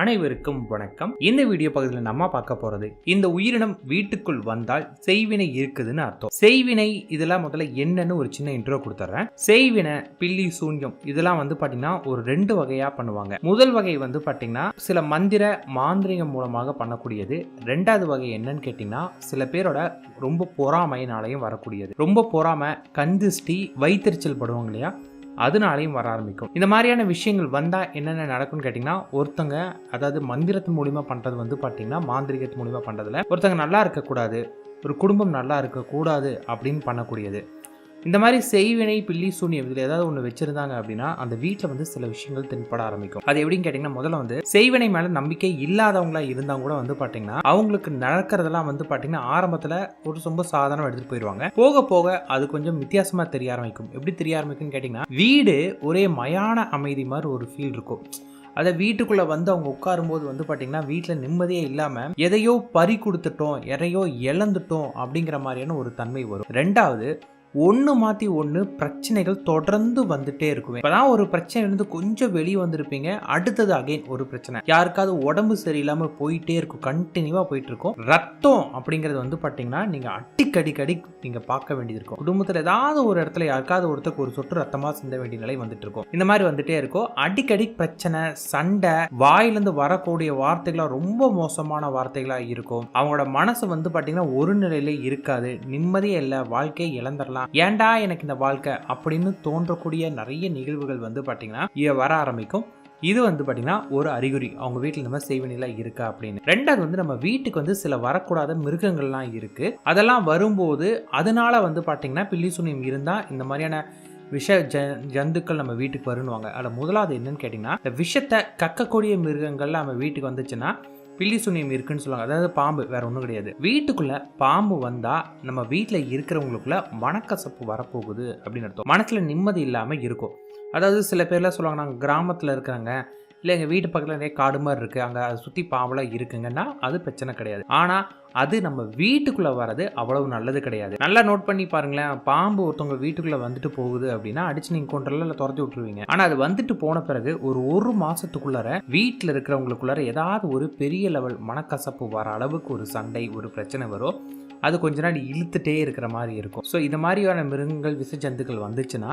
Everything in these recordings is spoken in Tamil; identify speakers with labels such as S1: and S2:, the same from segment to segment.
S1: அனைவருக்கும் வணக்கம். இந்த வீடியோ பகுதியில் நம்ம பார்க்க போறது இந்த உயிரினம் வீட்டுக்குள் வந்தால் செய்வினை இருக்குதுன்னு அர்த்தம். செய்வினை இதெல்லாம் முதல்ல என்னன்னு ஒரு சின்ன இன்ட்ரோ கொடுத்துட்றேன் செய்வினை பில்லி சூன்யம் இதெல்லாம் வந்து பாத்தீங்கன்னா ஒரு ரெண்டு வகையா பண்ணுவாங்க. முதல் வகை வந்து பாத்தீங்கன்னா சில மந்திர மாந்திரிகம் மூலமாக பண்ணக்கூடியது. ரெண்டாவது வகை என்னன்னு கேட்டீங்கன்னா சில பேரோட ரொம்ப பொறாமையினாலையும் வரக்கூடியது. ரொம்ப பொறாமை கந்திஷ்டி வைத்தறிச்சல் படுவாங்க இல்லையா? அதனாலையும் வர ஆரம்பிக்கும். இந்த மாதிரியான விஷயங்கள் வந்தால் என்னென்ன நடக்கும்னு கேட்டிங்கன்னா ஒருத்தங்க அதாவது மந்திரத்து மூலிமா பண்ணுறது வந்து பார்த்தீங்கன்னா மாந்திரிகத்து மூலிமா பண்ணுறதுல ஒருத்தங்க நல்லா இருக்கக்கூடாது ஒரு குடும்பம் நல்லா இருக்கக்கூடாது அப்படின்னு பண்ணக்கூடியது. இந்த மாதிரி செய்வினை பில்லி சூனியம் இதில் ஏதாவது ஒன்று வச்சிருந்தாங்க அப்படின்னா அந்த வீட்டில் வந்து சில விஷயங்கள் தென்பட ஆரம்பிக்கும். அது எப்படின்னு கேட்டிங்கன்னா முதல்ல வந்து செய்வினை மேலே நம்பிக்கை இல்லாதவங்களா இருந்தால் கூட வந்து பார்த்தீங்கன்னா அவங்களுக்கு நடக்கிறதெல்லாம் வந்து பார்த்தீங்கன்னா ஆரம்பத்தில் ஒரு ரொம்ப சாதாரணம் எடுத்துகிட்டு போயிடுவாங்க போக போக அது கொஞ்சம் வித்தியாசமாக தெரிய ஆரம்பிக்கும். எப்படி தெரிய ஆரம்பிக்கும்னு கேட்டிங்கன்னா வீடு ஒரே மயான அமைதி மாதிரி ஒரு ஃபீல் இருக்கும். அதை வீட்டுக்குள்ளே வந்து அவங்க உட்காரும்போது வந்து பார்த்திங்கன்னா வீட்டில் நிம்மதியே இல்லாமல் எதையோ பறி கொடுத்துட்டோம் எதையோ இழந்துட்டோம் அப்படிங்கிற மாதிரியான ஒரு தன்மை வரும். ரெண்டாவது ஒன்று மாற்றி ஒன்று பிரச்சனைகள் தொடர்ந்து வந்துட்டே இருக்கும். இப்போதான் ஒரு பிரச்சனைலேருந்து கொஞ்சம் வெளியே வந்திருப்பீங்க. அடுத்தது அகைன் ஒரு பிரச்சனை. யாருக்காவது உடம்பு சரியில்லாமல் போயிட்டே இருக்கும். கண்டினியூவாக போயிட்டு இருக்கும். ரத்தம் அப்படிங்கிறது வந்து பார்த்தீங்கன்னா நீங்கள் அடிக்கடிக்கடி நீங்கள் பார்க்க வேண்டியது இருக்கும். குடும்பத்தில் ஏதாவது ஒரு இடத்துல யாருக்காவது ஒருத்தருக்கு ஒரு சொட்டு ரத்தமாக சிந்த வேண்டிய நிலை வந்துட்டு இருக்கும். இந்த மாதிரி வந்துட்டே இருக்கும். அடிக்கடி பிரச்சனை சண்டை வாயிலிருந்து வரக்கூடிய வார்த்தைகளாக ரொம்ப மோசமான வார்த்தைகளாக இருக்கும். அவங்களோட மனசு வந்து பார்த்தீங்கன்னா ஒரு நிலையிலே இருக்காது. நிம்மதியே இல்லை. வாழ்க்கையை இழந்துடலாம். ஏன்டா எனக்கு இந்த வாழ்க்கை அப்படின்னு தோன்றக்கூடிய நிறைய நிகழ்வுகள் வந்து பார்த்தீங்கன்னா இதை வர ஆரம்பிக்கும். இது வந்து பார்த்தீங்கன்னா ஒரு அறிகுறி. அவங்க வீட்டில் இந்த மாதிரி செய்வனிலாம் இருக்கா அப்படின்னு. ரெண்டாவது வந்து நம்ம வீட்டுக்கு வந்து சில வரக்கூடாத மிருகங்கள்லாம் இருக்கு. அதெல்லாம் வரும்போது அதனால வந்து பார்த்தீங்கன்னா பில்லி சுனியம் இருந்தால் இந்த மாதிரியான விஷ ஜ ஜந்துக்கள் நம்ம வீட்டுக்கு வருணுவாங்க அதில் முதலாவது என்னன்னு கேட்டிங்கன்னா இந்த விஷத்தை கக்கக்கூடிய மிருகங்கள் நம்ம வீட்டுக்கு வந்துச்சுன்னா பில்லி சுனியம் இருக்குன்னு சொல்லுவாங்க. அதாவது பாம்பு வேற ஒன்றும் கிடையாது. வீட்டுக்குள்ள பாம்பு வந்தா நம்ம வீட்டில் இருக்கிறவங்களுக்குள்ள மனக்கசப்பு வரப்போகுது அப்படின்னு அர்த்தம். மனசுல நிம்மதி இல்லாமல் இருக்கும். அதாவது சில பேர்லாம் சொல்லுவாங்க நாங்கள் கிராமத்தில் இருக்கிறாங்க. இல்லை எங்கள் வீட்டு பக்கத்தில் நிறைய காடு மாதிரி இருக்குது அங்கே அதை சுற்றி பாம்பெல்லாம் இருக்குங்கன்னா அது பிரச்சனை கிடையாது. ஆனால் அது நம்ம வீட்டுக்குள்ளே வர்றது அவ்வளவு நல்லது கிடையாது. நல்லா நோட் பண்ணி பாருங்களேன். பாம்பு ஒருத்தவங்க வீட்டுக்குள்ளே வந்துட்டு போகுது அப்படின்னா அடிச்சு நீங்கள் கொண்டுல இல்லை துரத்தி விட்டுருவீங்க. ஆனால் அது வந்துட்டு போன பிறகு ஒரு ஒரு மாதத்துக்குள்ளார வீட்டில் இருக்கிறவங்களுக்குள்ளார ஏதாவது ஒரு பெரிய லெவல் மனக்கசப்பு வர அளவுக்கு ஒரு சண்டை ஒரு பிரச்சனை வரும். அது கொஞ்ச நாள் இழுத்துட்டே இருக்கிற மாதிரி இருக்கும். ஸோ இது மாதிரியான மிருகங்கள் விச ஜந்துக்கள் வந்துச்சுன்னா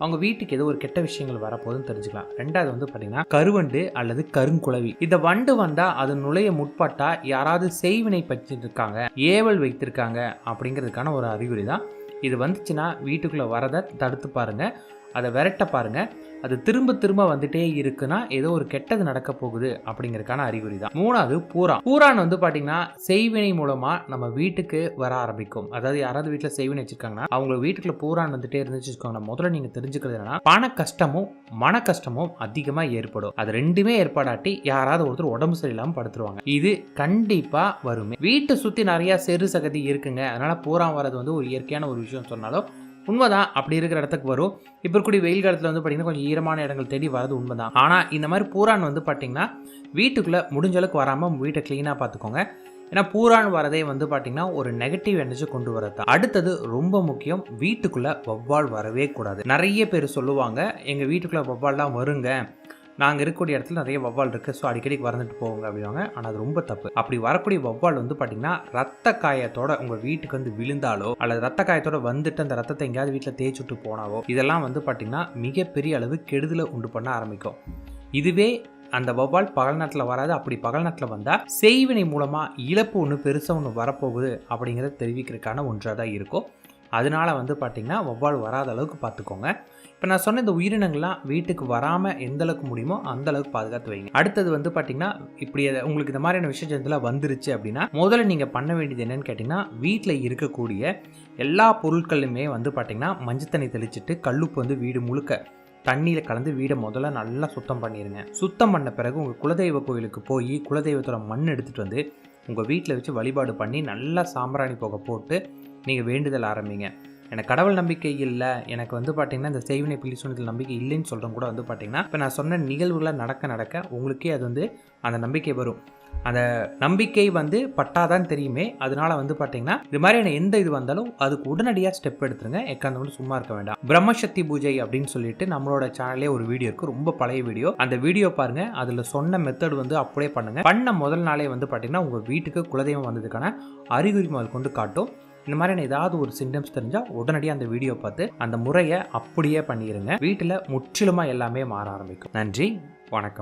S1: அவங்க வீட்டுக்கு ஏதோ ஒரு கெட்ட விஷயங்கள் வரப்போகுதுன்னு தெரிஞ்சுக்கலாம். ரெண்டாவது வந்து பார்த்தீங்கன்னா கருவண்டு அல்லது கருங்குழவி. இந்த வண்டு வந்தால் அது நுழைய முற்பட்டா யாராவது செய்வினை பற்றிருக்காங்க ஏவல் வைத்திருக்காங்க அப்படிங்கிறதுக்கான ஒரு அறிகுறி தான் இது வந்துச்சுன்னா வீட்டுக்குள்ளே வரதை தடுத்து பாருங்கள் அதை விரட்ட பாருங்கள் அது திரும்ப திரும்ப வந்துட்டே இருக்குன்னா ஏதோ ஒரு கெட்டது நடக்க போகுது அப்படிங்கறதுக்கான அறிகுறி தான். மூணாவது பூரா பூரான் வந்து பாத்தீங்கன்னா செய்வினை மூலமா நம்ம வீட்டுக்கு வர ஆரம்பிக்கும். அதாவது யாராவது வீட்டில் செய்வினை வச்சிருக்காங்கன்னா அவங்க வீட்டுக்குள்ள பூரான் வந்துட்டே இருந்துச்சு வச்சுக்கோங்கன்னா முதல்ல நீங்க தெரிஞ்சுக்கிறது என்னன்னா பண கஷ்டமும் மன கஷ்டமும் அதிகமா ஏற்படும். அது ரெண்டுமே ஏற்படாட்டி யாராவது ஒருத்தர் உடம்பு சரியில்லாம படுத்துருவாங்க. இது கண்டிப்பா வருமே வீட்டை சுத்தி நிறைய செரு சகதி இருக்குங்க. அதனால பூரான் வர்றது வந்து ஒரு இயற்கையான ஒரு விஷயம் சொன்னாலும் உண்மைதான் அப்படி இருக்கிற இடத்துக்கு வரும். இப்போ இருக்கக்கூடிய வெயில் காலத்தில் வந்து பார்த்திங்கன்னா கொஞ்சம் ஈரமான இடங்கள் தேடி வரது உண்மைதான். ஆனால் இந்த மாதிரி பூரான் வந்து பார்த்திங்கன்னா வீட்டுக்குள்ளே முடிஞ்ச அளவுக்கு வராமல் வீட்டை க்ளீனாக பார்த்துக்கோங்க ஏன்னா பூரான் வரதே வந்து பார்த்திங்கன்னா ஒரு நெகட்டிவ் எனர்ஜி கொண்டு வரது அடுத்தது ரொம்ப முக்கியம் வீட்டுக்குள்ளே வவ்வால் வரவே கூடாது. நிறைய பேர் சொல்லுவாங்க எங்கள் வீட்டுக்குள்ளே வவ்வால்லாம் வருங்க. நாங்கள் இருக்கக்கூடிய இடத்துல நிறைய வவ்வால் இருக்குது ஸோ அடிக்கடி வரந்துட்டு போவாங்க அப்படிவாங்க ஆனால் அது ரொம்ப தப்பு. அப்படி வரக்கூடிய வவ்வால் வந்து பார்த்தீங்கன்னா ரத்த காயத்தோட உங்கள் வீட்டுக்கு வந்து விழுந்தாலோ அல்லது ரத்த காயத்தோட வந்துட்டு அந்த ரத்தத்தை எங்கேயாவது வீட்டில் தேய்ச்சி விட்டு போனாவோ இதெல்லாம் வந்து பார்த்தீங்கன்னா மிகப்பெரிய அளவு கெடுதலை உண்டு பண்ண ஆரம்பிக்கும். இதுவே அந்த வவ்வால் பகல் நேரத்தில் வராது. அப்படி பகல் நேரத்தில் வந்தால் செய்வினை மூலமாக இழப்பு ஒன்று பெருசாக ஒன்று வரப்போகுது அப்படிங்கிறத தெரிவிக்கிறதுக்கான ஒன்றாக தான் இருக்கும். அதனால வந்து பார்த்திங்கன்னா வௌவால் வராத அளவுக்கு பார்த்துக்கோங்க இப்போ நான் சொன்ன இந்த உயிரினங்கள்லாம் வீட்டுக்கு வராமல் எந்த அளவுக்கு முடியுமோ அந்த அளவுக்கு பாதுகாத்து வைங்க. அடுத்தது வந்து பார்த்தீங்கன்னா இப்படி உங்களுக்கு இந்த மாதிரியான விஷய ஜந்துலாம் வந்துருச்சு அப்படின்னா முதல்ல நீங்கள் பண்ண வேண்டியது என்னன்னு கேட்டிங்கன்னா வீட்டில் இருக்கக்கூடிய எல்லா பொருட்களுமே வந்து பார்த்திங்கன்னா மஞ்சள் தண்ணி தெளிச்சிட்டு கல்லுப்பு வந்து வீடு முழுக்க தண்ணியில் கலந்து வீடை முதல்ல நல்லா சுத்தம் பண்ணிடுங்க சுத்தம் பண்ண பிறகு உங்கள் குலதெய்வ கோயிலுக்கு போய் குலதெய்வத்தோட மண் எடுத்துகிட்டு வந்து உங்கள் வீட்டில் வச்சு வழிபாடு பண்ணி நல்லா சாம்பிராணி போக போட்டு நீங்கள் வேண்டுதல் ஆரம்பிங்க. எனக்கு கடவுள் நம்பிக்கை இல்லை எனக்கு வந்து பார்த்தீங்கன்னா இந்த செய்வினை பிள்ளி நம்பிக்கை இல்லைன்னு சொல்கிறோம் கூட வந்து பார்த்தீங்கன்னா இப்போ நான் சொன்ன நிகழ்வுகளை நடக்க நடக்க உங்களுக்கே அது வந்து அந்த நம்பிக்கை வரும். அந்த நம்பிக்கை வந்து பட்டாதான் தெரியுமே. அதனால வந்து பார்த்தீங்கன்னா இது மாதிரியான எந்த இது வந்தாலும் அதுக்கு உடனடியாக ஸ்டெப் எடுத்துருங்க. எக்காந்து சும்மா இருக்க வேண்டாம். பிரம்மசக்தி பூஜை அப்படின்னு சொல்லிட்டு நம்மளோட சேனல்லே ஒரு வீடியோ இருக்கு. ரொம்ப பழைய வீடியோ. அந்த வீடியோ பாருங்க. அதில் சொன்ன மெத்தட் வந்து அப்படியே பண்ணுங்க. பண்ண முதல் நாளே வந்து பார்த்தீங்கன்னா உங்கள் வீட்டுக்கு குலதெய்வம் வந்ததுக்கான அறிகுறி முதல் கொண்டு காட்டும். இந்த மாதிரியான ஏதாவது ஒரு சிம்டம்ஸ் தெரிஞ்சால் உடனடியாக அந்த வீடியோ பார்த்து அந்த முறையை அப்படியே பண்ணிடுங்க வீட்டில் முற்றிலுமாக எல்லாமே மாற ஆரம்பிக்கும். நன்றி வணக்கம்.